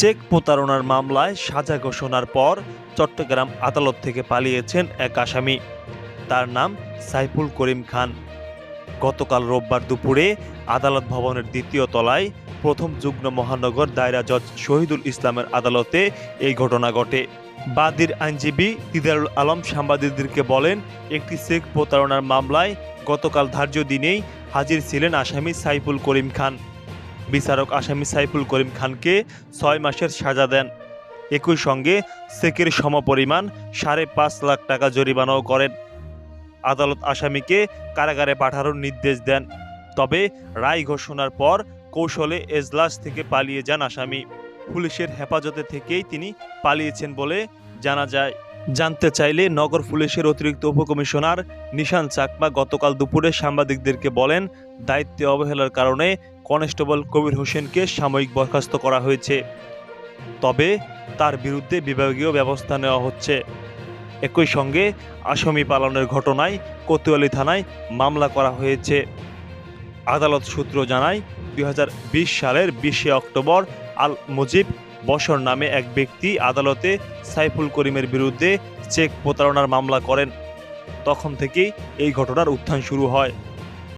Check প্রতারণার মামলায় সাজা ঘোষণার পর চট্টগ্রাম আদালত থেকে পালিয়েছেন এক আসামি। তার নাম সাইফুল করিম খান। গতকাল রোববার দুপুরে আদালত ভবনের দ্বিতীয় তলায় প্রথম যুগ্ম মহানগর দায়রা জজ শহীদুল ইসলামের আদালতে এই ঘটনা ঘটে। বাদীর আইনজীবী দিদারুল আলম সাংবাদিকদেরকে বলেন, একটি চেক প্রতারণার মামলায় গতকাল ধার্য দিনেই হাজির ছিলেন আসামি সাইফুল করিম খান। বিচারক আসামি সাইফুল করিম খানকে ছয় মাসের সাজা দেন। একই সঙ্গে সেকের সমপরিমাণ সাড়ে পাঁচ লাখ টাকা জরিমানাও করেন। আদালত আসামিকে কারাগারে পাঠানোর নির্দেশ দেন। তবে রায় ঘোষণার পর কৌশলে এজলাস থেকে পালিয়ে যান আসামি। পুলিশের হেফাজতে থেকেই তিনি পালিয়েছেন বলে জানা যায়। জানতে চাইলে নগর পুলিশের অতিরিক্ত উপকমিশনার নিশান চাকমা গতকাল দুপুরে সাংবাদিকদেরকে বলেন, দায়িত্বে অবহেলার কারণে কনস্টেবল কবির হোসেনকে সাময়িক বরখাস্ত করা হয়েছে। তবে তার বিরুদ্ধে বিভাগীয় ব্যবস্থা নেওয়া হচ্ছে। একই সঙ্গে আসামি পালনের ঘটনায় কোতোয়ালি থানায় মামলা করা হয়েছে। আদালত সূত্র জানায় দু হাজার বিশ সালের বিশে অক্টোবর আল মুজিব বসর নামে এক ব্যক্তি আদালতে সাইফুল করিমের বিরুদ্ধে চেক প্রতারণার মামলা করেন। তখন থেকেই এই ঘটনার উত্থান শুরু হয়।